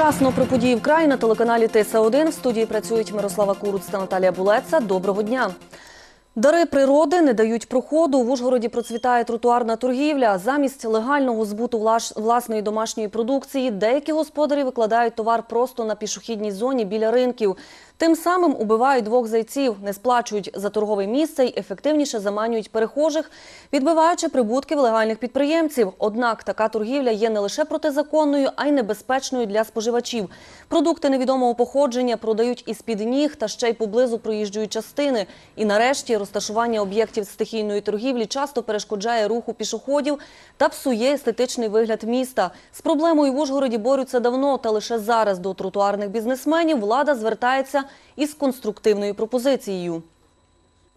Вчасно про події в краї на телеканалі ТС1 в студії працюють Мирослава Куруц та Наталія Булеца. Доброго дня. Дари природи не дають проходу. В Ужгороді процвітає тротуарна торгівля. Замість легального збуту власної домашньої продукції деякі господарі викладають товар просто на пішохідній зоні біля ринків. Тим самим убивають двох зайців, не сплачують за торгове місце й ефективніше заманюють перехожих, відбиваючи прибутки в легальних підприємців. Однак така торгівля є не лише протизаконною, а й небезпечною для споживачів. Продукти невідомого походження продають із під ніг та ще й поблизу проїжджої частини. І нарешті розташування об'єктів стихійної торгівлі часто перешкоджає руху пішоходів та псує естетичний вигляд міста. З проблемою в Ужгороді борються давно, та лише зараз до тротуарних бізнесменів влада звертається із конструктивною пропозицією.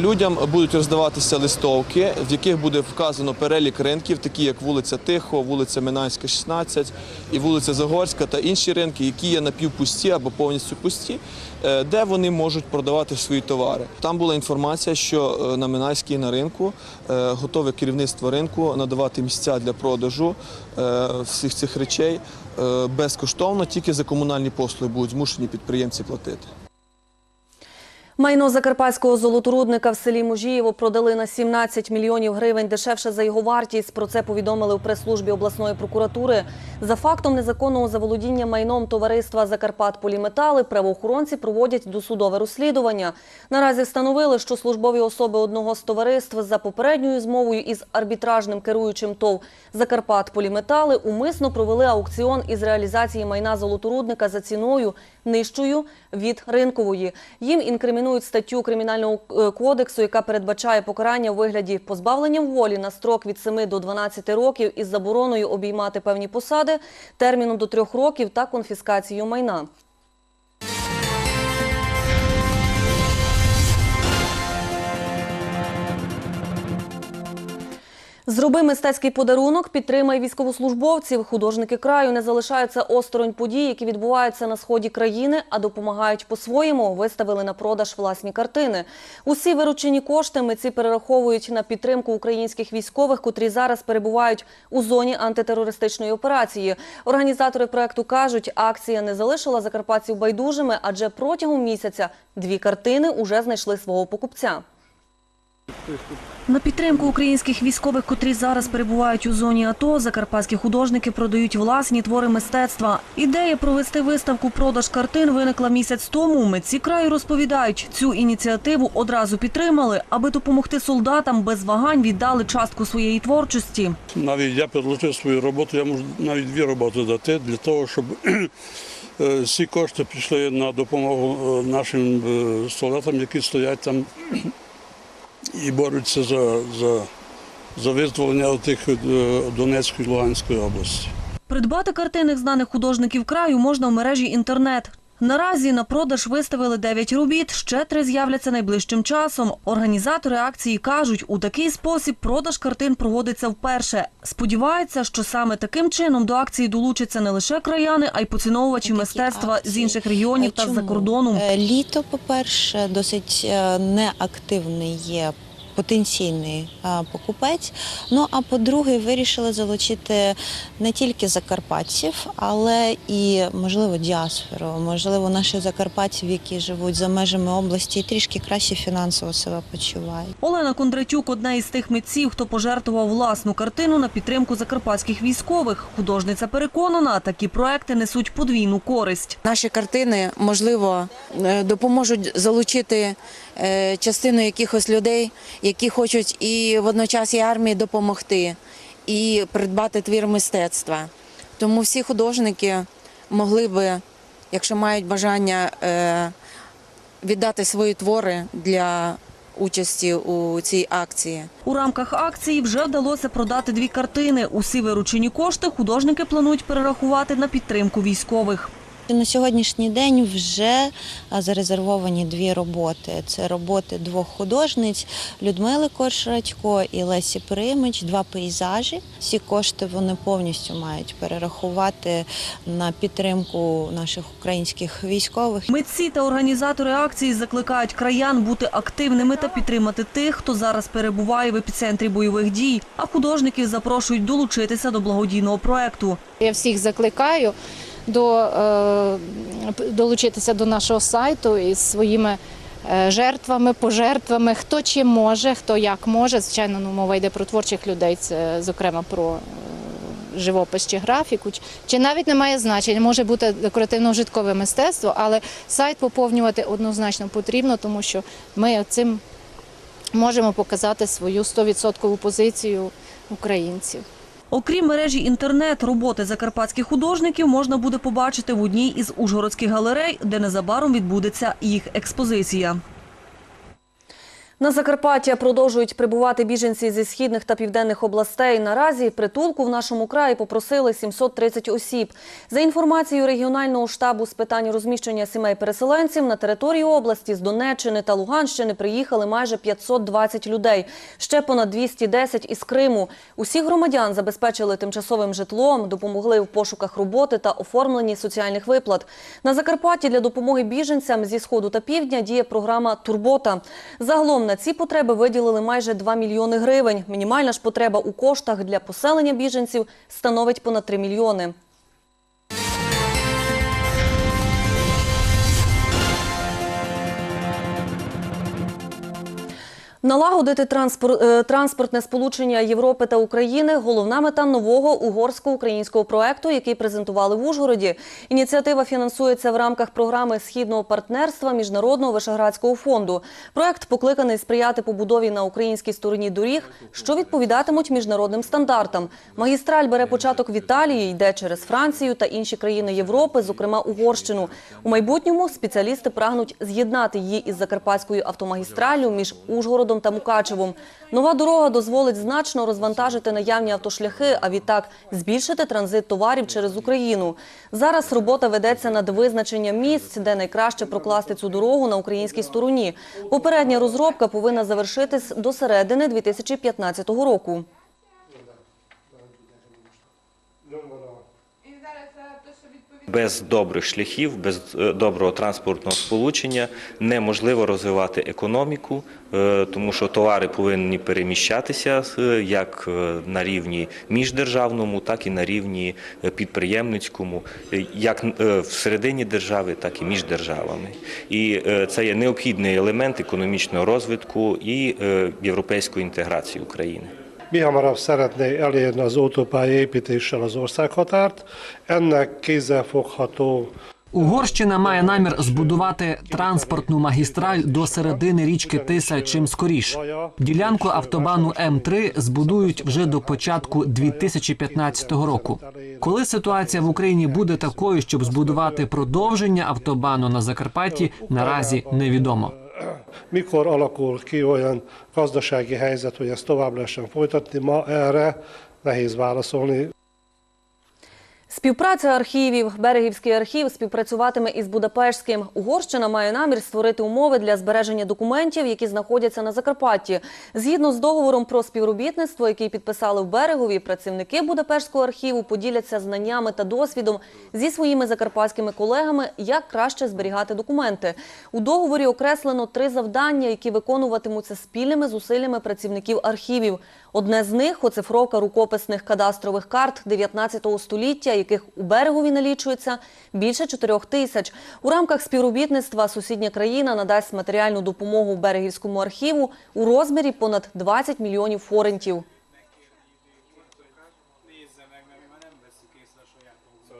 Людям будуть роздаватися листовки, в яких буде вказано перелік ринків, такі як вулиця Тихо, вулиця Минайська, 16 і вулиця Загорська та інші ринки, які є напівпусті або повністю пусті, е, де вони можуть продавати свої товари. Там була інформація, що е, на Минайській на ринку е, готове керівництво ринку надавати місця для продажу всіх цих речей безкоштовно, тільки за комунальні послуги будуть змушені підприємці платити. Майно закарпатського золоторудника в селі Мужієво продали на 17 мільйонів гривень дешевше за його вартість. Про це повідомили у прес-службі обласної прокуратури. За фактом незаконного заволодіння майном товариства «Закарпатполіметали» правоохоронці проводять досудове розслідування. Наразі встановили, що службові особи одного з товариств за попередньою змовою із арбітражним керуючим ТОВ «Закарпатполіметали» умисно провели аукціон із реалізації майна золоторудника за ціною нижчою від ринкової. Їм інкримінують статтю Кримінального е, кодексу, яка передбачає покарання у вигляді позбавлення волі на строк від 7 до 12 років із забороною обіймати певні посади, терміном до 3 років та конфіскацією майна. Зроби мистецький подарунок, підтримай військовослужбовців. Художники краю не залишаються осторонь подій, які відбуваються на сході країни, а допомагають по-своєму. Виставили на продаж власні картини. Усі виручені кошти митці перераховують на підтримку українських військових, котрі зараз перебувають у зоні антитерористичної операції. Організатори проекту кажуть, акція не залишила закарпатців байдужими, адже протягом місяця дві картини уже знайшли свого покупця. На підтримку українських військових, котрі зараз перебувають у зоні АТО, закарпатські художники продають власні твори мистецтва. Ідея провести виставку продаж картин виникла місяць тому. Митці краю розповідають, цю ініціативу одразу підтримали, аби допомогти солдатам без вагань віддали частку своєї творчості. Навіть я підложив свою роботу, я можу навіть дві роботи дати для того, щоб е, всі кошти пішли на допомогу е, нашим е, солдатам, які стоять там і борються за, за, за визволення тих Донецької і Луганської області. Придбати картини знаних художників краю можна в мережі інтернет. Наразі на продаж виставили 9 робіт, ще три з'являться найближчим часом. Організатори акції кажуть, у такий спосіб продаж картин проводиться вперше. Сподіваються, що саме таким чином до акції долучаться не лише краяни, а й поціновувачі мистецтва з інших регіонів та з-за Чому? кордону. Е, Літо, по-перше, досить е, неактивний є потенційний покупець. Ну а по-друге, вирішили залучити не тільки закарпатців, але і можливо діаспору, можливо, наших закарпатців, які живуть за межами області, і трішки краще фінансово себе почувають. Олена Кондратюк – одна із тих митців, хто пожертвував власну картину на підтримку закарпатських військових. Художниця переконана, такі проекти несуть подвійну користь. Наші картини, можливо, е, допоможуть залучити частину якихось людей, які хочуть і водночас і армії допомогти, і придбати твір мистецтва. Тому всі художники могли би, якщо мають бажання, е, віддати свої твори для участі у цій акції. У рамках акції вже вдалося продати дві картини. Усі виручені кошти художники планують перерахувати на підтримку військових. На сьогоднішній день вже зарезервовані дві роботи. Це роботи двох художниць Людмили Коршрадько і Лесі Примич, два пейзажі. Всі кошти вони повністю мають перерахувати на підтримку наших українських військових. Митці та організатори акції закликають краян бути активними та підтримати тих, хто зараз перебуває в епіцентрі бойових дій. А художників запрошують долучитися до благодійного проекту. Я всіх закликаю до, е, долучитися до нашого сайту із своїми е, жертвами, пожертвами, хто чим може, хто як може. Звичайно, ну, мова йде про творчих людей, це зокрема про е, живопис чи графіку, чи- навіть не має значення, може бути декоративно-житкове мистецтво, але сайт поповнювати однозначно потрібно, тому що ми цим можемо показати свою 100% позицію українців. Окрім мережі інтернет, роботи закарпатських художників можна буде побачити в одній із ужгородських галерей, де незабаром відбудеться їх експозиція. На Закарпаття продовжують прибувати біженці зі східних та південних областей. Наразі притулку в нашому краї попросили 730 осіб. За інформацією регіонального штабу з питань розміщення сімей переселенців на територію області з Донеччини та Луганщини приїхали майже 520 людей. Ще понад 210 із Криму. Усіх громадян забезпечили тимчасовим житлом, допомогли в пошуках роботи та оформленні соціальних виплат. На Закарпатті для допомоги біженцям зі сходу та півдня діє програма Турбота. Загалом на ці потреби виділили майже 2 мільйони гривень. Мінімальна ж потреба у коштах для поселення біженців становить понад 3 мільйони. Налагодити е, транспортне сполучення Європи та України – головна мета нового угорсько-українського проекту, який презентували в Ужгороді. Ініціатива фінансується в рамках програми східного партнерства Міжнародного Вишеградського фонду. Проект покликаний сприяти побудові на українській стороні доріг, що відповідатимуть міжнародним стандартам. Магістраль бере початок в Італії, йде через Францію та інші країни Європи, зокрема Угорщину. У майбутньому спеціалісти прагнуть з'єднати її із закарпатською автомагістраллю між Ужгородом та Мукачевом. Нова дорога дозволить значно розвантажити наявні автошляхи, а відтак збільшити транзит товарів через Україну. Зараз робота ведеться над визначенням місць, де найкраще прокласти цю дорогу на українській стороні. Попередня розробка повинна завершитись до середини 2015 року. Без добрих шляхів, без е, доброго транспортного сполучення неможливо розвивати економіку, е, тому що товари повинні переміщатися е, як на рівні міждержавному, так і на рівні підприємницькому, як всередині держави, так і між державами. І це є neобхідний елемент економічного розвитку і європейської інтеграції України. Mi hamarabb szeretné elérni az autópálya építéssel az országhatárt. Ennek kézzelfogható Угорщина має намір збудувати транспортну магістраль до середини річки Тиса чим скоріш. Ділянку автобану М3 збудують вже до початку 2015 року. Коли ситуація в Україні буде такою, щоб збудувати продовження автобану на Закарпатті, наразі невідомо. Mikor alakul ki olyan gazdasági helyzet, hogy ezt tovább lehessen folytatni. Ma erre nehéz válaszolni. Співпраця архівів. Берегівський архів співпрацюватиме із Будапештським. Угорщина має намір створити умови для збереження документів, які знаходяться на Закарпатті. Згідно з договором про співробітництво, який підписали в Берегові, працівники Будапештського архіву поділяться знаннями та досвідом зі своїми закарпатськими колегами, як краще зберігати документи. У договорі окреслено три завдання, які виконуватимуться спільними зусиллями працівників архівів. Одне з них оцифровка рукописних кадастрових карт 19 століття, яких у берегові налічується більше 4 тисяч. У рамках співробітництва сусідня країна надасть матеріальну допомогу берегівському архіву у розмірі понад 20 мільйонів форентів.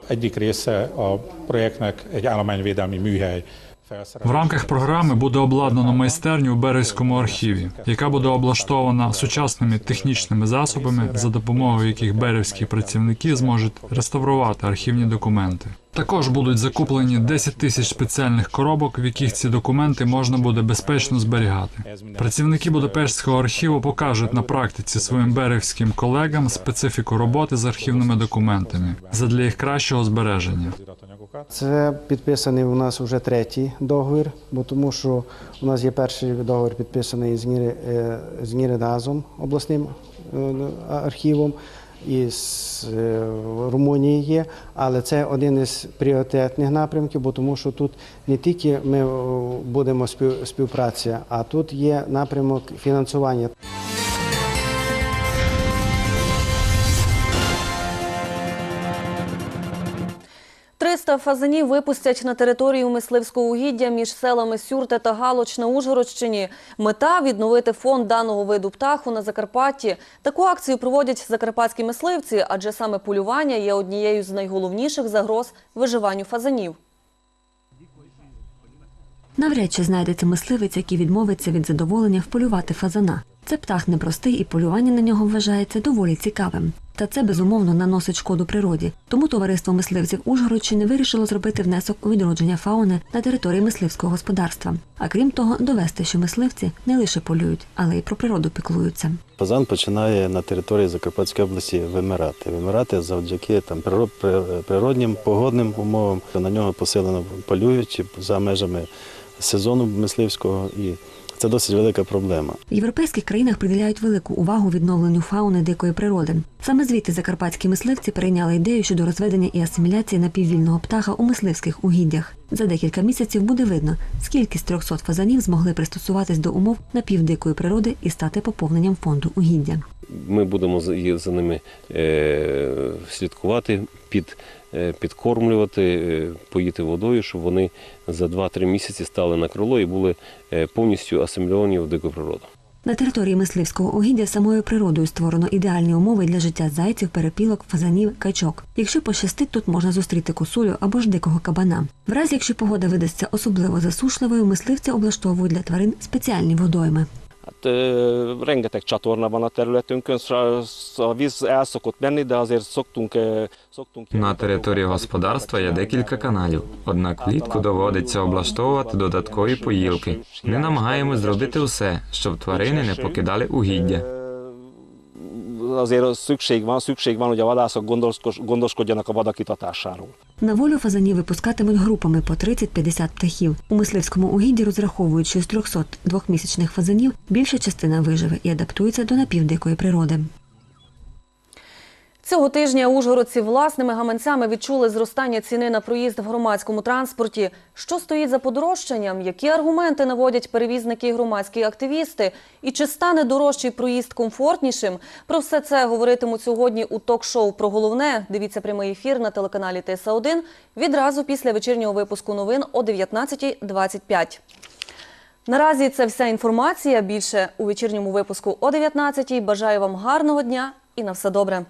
Egyik része a projektnek egy állományvédelmi műhely В рамках програми буде обладнано майстерню у Березькому архіві, яка буде облаштована сучасними технічними засобами, за допомогою яких березькі працівники зможуть реставрувати архівні документи. Також будуть закуплені 10 тисяч спеціальних коробок, в яких ці документи можна буде безпечно зберігати. Працівники Будапештського архіву покажуть на практиці своїм берегським колегам специфіку роботи з архівними документами задля їх кращого збереження. Це підписаний у нас вже третій договір, бо тому що у нас є перший договір підписаний з Ніри, е, з Ніридазом, обласним е, архівом, і з е, Румунії є, але це один із пріоритетних напрямків, бо тому що тут не тільки ми будемо спів- співпраця, а тут є напрямок фінансування. Більше фазанів випустять на територію мисливського угіддя між селами Сюрте та Галоч на Ужгородщині. Мета – відновити фонд даного виду птаху на Закарпатті. Таку акцію проводять закарпатські мисливці, адже саме полювання є однією з найголовніших загроз виживанню фазанів. Навряд чи знайдеться мисливець, який відмовиться від задоволення вполювати фазана. Це птах непростий і полювання на нього вважається доволі цікавим. Та це безумовно наносить шкоду природі. Тому товариство мисливців Ужгородщини вирішило зробити внесок у відродження фауни на території мисливського господарства. А крім того, довести, що мисливці не лише полюють, але й про природу піклуються. Фазан починає на території Закарпатської області вимирати. Вимирати завдяки там приро- при- природнім погодним умовам. На нього посилено полюють за межами сезону мисливського, і це досить велика проблема. В європейських країнах приділяють велику увагу відновленню фауни дикої природи. Саме звідти закарпатські мисливці перейняли ідею щодо розведення і асиміляції напіввільного птаха у мисливських угіддях. За декілька місяців буде видно, скільки з 300 фазанів змогли пристосуватись до умов напівдикої природи і стати поповненням фонду угіддя. Ми будемо за ними е, слідкувати, під, е, підкормлювати, е, поїти водою, щоб вони за 2-3 місяці стали на крило і були е, повністю асимільовані в дику природу. На території мисливського угіддя самою природою створено ідеальні умови для життя зайців, перепілок, фазанів, качок. Якщо пощастить, тут можна зустріти косулю або ж дикого кабана. В разі, якщо погода видасться особливо засушливою, мисливці облаштовують для тварин спеціальні водойми. Hát rengeteg csatorna van a területünkön, a víz el menni, de azért szoktunk, szoktunk На території господарства є декілька каналів, однак влітку доводиться облаштовувати додаткові поїлки. Ми намагаємось зробити все, щоб тварини не покидали угіддя. Azért szükség van, szükség van, hogy a vadászok gondoskodjanak a vadakitatásáról. На волю фазанів випускатимуть групами по 30-50 птахів. У мисливському угідді розраховують, що з 300 двохмісячних фазанів більша частина виживе і адаптується до напівдикої природи. Цього тижня ужгородці власними гаманцями відчули зростання ціни на проїзд в громадському транспорті. Що стоїть за подорожчанням? Які аргументи наводять перевізники і громадські активісти? І чи стане дорожчий проїзд комфортнішим? Про все це говоритимуть сьогодні у ток-шоу про головне. Дивіться прямий ефір на телеканалі ТСА-1 відразу після вечірнього випуску новин о 19.25. Наразі це вся інформація. Більше у вечірньому випуску о 19.00. Бажаю вам гарного дня і на все добре.